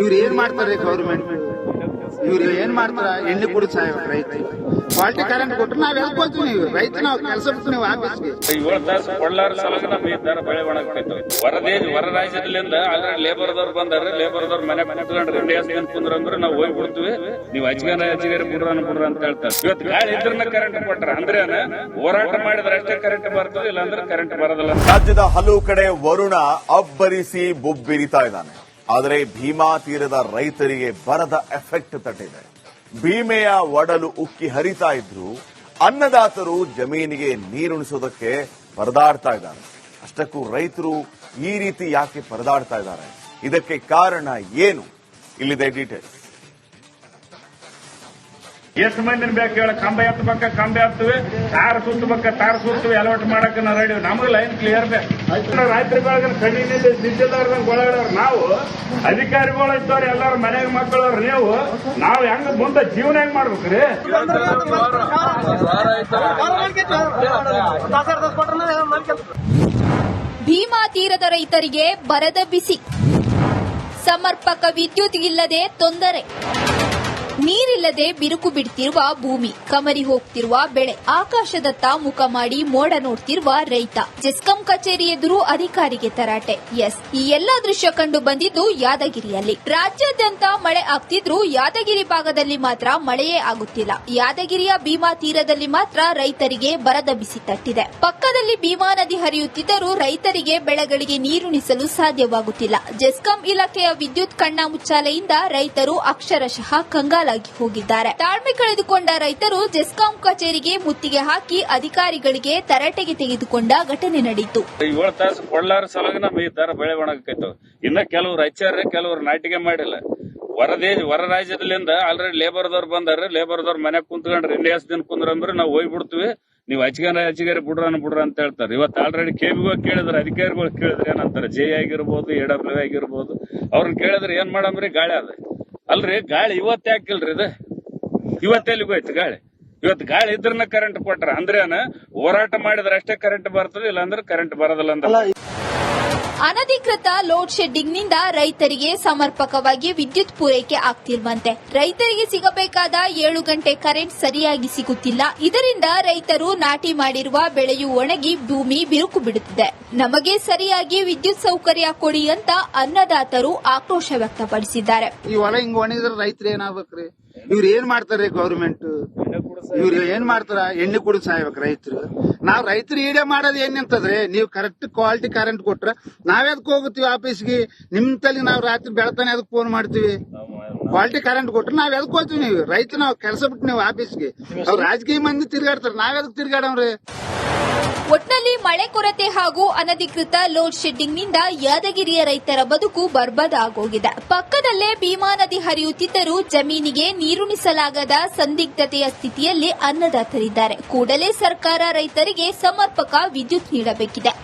ಇವ್ರು ಏನ್ ಮಾಡ್ತಾರೆ ಗೌರ್ಮೆಂಟ್ ಇವ್ರು ಏನ್ ಮಾಡ್ತಾರ? ಎಣ್ಣೆ ಕುಡಿದು ಸಾಯ್ಬೇಕು ರೈತ ಕ್ವಾಲಿಟಿ ಕರೆಂಟ್ ಕೊಟ್ರೆ ನಾವ್ ಹೇಳ್ಕೊಳ್ತೀವಿ ನೀವು. ರೈತ ನಾವು ಕೆಲಸ ನೀವು ಆಫೀಸ್ಗೆ ಏಳು ತಾಸು ಕೊಳ್ಳಾರ ಸಲಗ ನಮ್ಮ ಈ ದರ ಬೆಳೆ ಒಣಗ್ತೈತೆ ಹೊರದೇ ಹೊರ ರಾಜ್ಯದಿಂದ ಆಲ್ರೆಡಿ ಲೇಬರ್ದವ್ರು ಬಂದಾರ. ಲೇಬರ್ದವ್ರ ಮನೆ ಕುತ್ಕೊಂಡ್ರೆ ಏನ್ ಕುಂದ್ರ ಅಂದ್ರೆ ನಾವು ಹೋಗಿ ಬಿಡ್ತೀವಿ. ನೀವು ಅಜ್ಗಾರ ಅಜ್ಜಿಗಾರ ಬಿಡ್ರ ಬಿಡ್ರ ಅಂತ ಹೇಳ್ತಾರೆ. ಇವತ್ತು ಗಾಳಿ ಇದ್ರನ್ನ ಕರೆಂಟ್ ಕೊಟ್ರ ಅಂದ್ರೆ ಹೋರಾಟ ಮಾಡಿದ್ರೆ ಅಷ್ಟೇ ಕರೆಂಟ್ ಬರ್ತದೆ ಇಲ್ಲ ಅಂದ್ರೆ ಕರೆಂಟ್ ಬರೋದಿಲ್ಲ ರಾಜ್ಯದ ಹಲವು ಕಡೆ ವರುಣ ಅಬ್ಬರಿಸಿ ಬೊಬ್ಬಿರಿತಾ ಇದ್ದಾನೆ. ಆದರೆ ಭೀಮಾ ತೀರದ ರೈತರಿಗೆ ಬರದ ಎಫೆಕ್ಟ್ ತಟ್ಟಿದೆ. ಭೀಮೆಯ ಒಡಲು ಉಕ್ಕಿ ಹರಿತಾ ಇದ್ರು ಅನ್ನದಾತರು ಜಮೀನಿಗೆ ನೀರುಣಿಸೋದಕ್ಕೆ ಪರದಾಡ್ತಾ ಇದ್ದಾರೆ. ಅಷ್ಟಕ್ಕೂ ರೈತರು ಈ ರೀತಿ ಯಾಕೆ ಪರದಾಡ್ತಾ ಇದ್ದಾರೆ? ಇದಕ್ಕೆ ಕಾರಣ ಏನು? ಇಲ್ಲಿದೆ ಡೀಟೇಲ್ಸ್ ಎಷ್ಟು ಮಂದಿನ ಬೇಕು ಹೇಳ? ಕಂಬ ಎತ್ತಬೇಕ, ಕಂಬ ಎತ್ತುವೆ ತಾರ ಸುತ್ತಬೇಕ ತಾರ ಸುತ್ತವೆ ಅಲರ್ಟ್ ಮಾಡಕ್ಕೆ ನಾವು ರೆಡಿ ನಮಗೆ ಲೈನ್ ಕ್ಲಿಯರ್ ಬೇಕು. ರಾತ್ರಿಗಳಿಗೆ ಕಣ್ಣಿನಿಂದ ನಿಜದವ್ರ ಒಳಗಡವ್ರು ನಾವು. ಅಧಿಕಾರಿಗಳು ಇದ್ದವ್ರು ಎಲ್ಲಾರು ಮನೆಗೆ ಮಕ್ಕಳವ್ರು ನೀವು. ನಾವು ಹೆಂಗ ಮುಂದೆ ಜೀವನ ಹೆಂಗ್ ಮಾಡ್ಬೇಕ್ರಿ ಭೀಮಾ ತೀರದ ರೈತರಿಗೆ ಬರದ ಬಿಸಿ. ಸಮರ್ಪಕ ವಿದ್ಯುತ್ ಇಲ್ಲದೆ ತೊಂದರೆ. ನೀರಿಲ್ಲದೆ ಬಿರುಕು ಬಿಡ್ತಿರುವ ಭೂಮಿ, ಕಮರಿ ಹೋಗ್ತಿರುವ ಬೆಳೆ, ಆಕಾಶದತ್ತ ಮುಖ ಮಾಡಿ ಮೋಡ ನೋಡ್ತಿರುವ ರೈತ. ಜೆಸ್ಕಾಂ ಕಚೇರಿ ಎದುರು ಅಧಿಕಾರಿಗೆ ತರಾಟೆ. ಎಸ್, ಈ ಎಲ್ಲಾ ದೃಶ್ಯ ಕಂಡು ಬಂದಿದ್ದು ಯಾದಗಿರಿಯಲ್ಲಿ. ರಾಜ್ಯಾದ್ಯಂತ ಮಳೆ ಆಗ್ತಿದ್ರು ಯಾದಗಿರಿ ಭಾಗದಲ್ಲಿ ಮಾತ್ರ ಮಳೆಯೇ ಆಗುತ್ತಿಲ್ಲ. ಯಾದಗಿರಿಯ ಭೀಮಾ ತೀರದಲ್ಲಿ ಮಾತ್ರ ರೈತರಿಗೆ ಬರದ ಬಿಸಿ ತಟ್ಟಿದೆ. ಪಕ್ಕದಲ್ಲಿ ಭೀಮಾ ನದಿ ಹರಿಯುತ್ತಿದ್ದರೂ ರೈತರಿಗೆ ಬೆಳೆಗಳಿಗೆ ನೀರುಣಿಸಲು ಸಾಧ್ಯವಾಗುತ್ತಿಲ್ಲ. ಜೆಸ್ಕಾಂ ಇಲಾಖೆಯ ವಿದ್ಯುತ್ ಕಣ್ಣಾಮುಚ್ಚಾಲೆಯಿಂದ ರೈತರು ಅಕ್ಷರಶಃ ಕಂಗಾಲಾಗಿ ಹೋಗಿದ್ದಾರೆ. ತಾಳ್ಮೆ ಕಳೆದುಕೊಂಡ ರೈತರು ಜೆಸ್ಕಾಂ ಕಚೇರಿಗೆ ಮುತ್ತಿಗೆ ಹಾಕಿ ಅಧಿಕಾರಿಗಳಿಗೆ ತರಾಟೆಗೆ ತೆಗೆದುಕೊಂಡ ಘಟನೆ ನಡೆಯಿತು. ಏಳು ತಾಸು ಕೊಳ್ಳಾರ ಸಲಗನ ದರ ಬೆಳೆ ಇನ್ನ ಕೆಲವು ರೈತರ ಕೆಲವರು ನಾಟಿಗೆ ಮಾಡಿಲ್ಲ. ಹೊರದೇ ಹೊರ ರಾಜ್ಯದಿಂದ ಆಲ್ರೆಡಿ ಲೇಬರ್ದವ್ರು ಬಂದಾರ ಲೇಬರ್ದವ್ರ ಮನೆ ಕುಂತ್ಕೊಂಡ್ರೆ ಇಂಡಿಯಾಸ್ ದಿನ ಕುಂದ್ರ ಅಂದ್ರೆ ನಾವು ಹೋಗಿ ಬಿಡ್ತೀವಿ ನೀವು ಅಜ್ಗಾರ ಅಜ್ಜಿಗಾರ ಬಿಡ್ರ ಬಿಡ್ರ ಅಂತ ಹೇಳ್ತಾರೆ. ಇವತ್ತು ಆಲ್ರೆಡಿ ಕೇಬಿಗೂ ಕೇಳಿದ್ರೆ, ಅಧಿಕಾರಿಗಳು ಕೇಳಿದ್ರೆ ಏನಂತಾರೆ? ಜೆ ಆಗಿರ್ಬೋದು ಎ ಡಬ್ಲ್ಯೂ ಆಗಿರ್ಬೋದು. ಅವ್ರನ್ನ ಕೇಳಿದ್ರೆ ಏನ್ ಮಾಡಮ್ರಿ? ಗಾಳಿ ಅದ ಅಲ್ರಿ, ಗಾಳಿ ಇವತ್ ಯಾಕಿಲ್ರಿ ಇದು? ಇವತ್ತೆಲ್ಲಿ ಹೋಯ್ತು ಗಾಳಿ? ಇವತ್ತು ಗಾಳಿ ಇದ್ರನ್ನ ಕರೆಂಟ್ ಕೊಟ್ರ, ಅಂದ್ರೇನ ಹೋರಾಟ ಮಾಡಿದ್ರೆ ಅಷ್ಟೇ ಕರೆಂಟ್ ಬರ್ತದೆ ಇಲ್ಲ ಅಂದ್ರೆ ಕರೆಂಟ್ ಬರೋದಿಲ್ಲ ಅಂತ ಅನಧಿಕೃತ ಲೋಡ್ ಶೆಡ್ಡಿಂಗ್ನಿಂದ ರೈತರಿಗೆ ಸಮರ್ಪಕವಾಗಿ ವಿದ್ಯುತ್ ಪೂರೈಕೆ ಆಗ್ತಿಲ್ವಂತೆ. ರೈತರಿಗೆ ಸಿಗಬೇಕಾದ ಏಳು ಗಂಟೆ ಕರೆಂಟ್ ಸರಿಯಾಗಿ ಸಿಗುತ್ತಿಲ್ಲ. ಇದರಿಂದ ರೈತರು ನಾಟಿ ಮಾಡಿರುವ ಬೆಳೆಯು ಒಣಗಿ ಭೂಮಿ ಬಿರುಕು ಬಿಡುತ್ತಿದೆ. ನಮಗೆ ಸರಿಯಾಗಿ ವಿದ್ಯುತ್ ಸೌಕರ್ಯ ಕೊಡಿ ಅಂತ ಅನ್ನದಾತರು ಆಕ್ರೋಶ ವ್ಯಕ್ತಪಡಿಸಿದ್ದಾರೆ. ಈ ಒಣ ಹಿಂಗ್ ಒಣಗಿದ್ರೆ ರೈತರು ಏನಾಗ್ಬೇಕ್ರಿ ಇವ್ರು ಏನ್ ಮಾಡ್ತಾರೆ ಗೌರ್ಮೆಂಟ್ ಇವ್ರು ಏನ್ ಮಾಡ್ತಾರ? ಎಣ್ಣೆ ಕುಡಿದು ಸಾಯ್ಬೇಕು ರೈತರು. ನಾವ್ ರೈತರು ಈಡೇ ಮಾಡೋದು ಏನ್ ನಿಂತದ್ರಿ ನೀವು ಕರೆಕ್ಟ್ ಕ್ವಾಲಿಟಿ ಕರೆಂಟ್ ಕೊಟ್ರ ನಾವ್ಯಾದಕ್ ಹೋಗುತ್ತೀವಿ ಆಫೀಸ್ಗೆ ನಿಮ್ ತಲೆ ನಾವ್ ರಾತ್ರಿ ಬೆಳತಾನೆ ಅದಕ್ಕೆ ಫೋನ್ ಮಾಡ್ತೀವಿ? ಕ್ವಾಲಿಟಿ ಕರೆಂಟ್ ಕೊಟ್ರೆ ನಾವ್ ಎದಕ್ ಹೋಗ್ತೀವಿ ನೀವು? ರೈತ ನಾವ್ ಕೆಲಸ ಬಿಟ್ಟು ನೀವು ಆಫೀಸ್ಗೆ. ಅವ್ರು ರಾಜಕೀಯ ಮಂದಿ ತಿರ್ಗಾಡ್ತಾರ. ನಾವ್ ಎದಕ್ ತಿರ್ಗಾಡವ್ರಿ? ಒಟ್ನಲ್ಲಿ ಮಳೆ ಕೊರತೆ ಹಾಗೂ ಅನಧಿಕೃತ ಲೋಡ್ ಶೆಡ್ಡಿಂಗ್ನಿಂದ ಯಾದಗಿರಿಯ ರೈತರ ಬದುಕು ಬರ್ಬಾದ್ ಆಗೋಗಿದೆ ಪಕ್ಕದಲ್ಲೇ ಭೀಮಾ ನದಿ ಹರಿಯುತ್ತಿದ್ದರೂ ಜಮೀನಿಗೆ ನೀರುಣಿಸಲಾಗದ ಸಂದಿಗ್ಧತೆಯ ಸ್ಥಿತಿಯಲ್ಲಿ ಅನ್ನದಾತರಿದ್ದಾರೆ. ಕೂಡಲೇ ಸರ್ಕಾರ ರೈತರಿಗೆ ಸಮರ್ಪಕ ವಿದ್ಯುತ್ ನೀಡಬೇಕಿದೆ.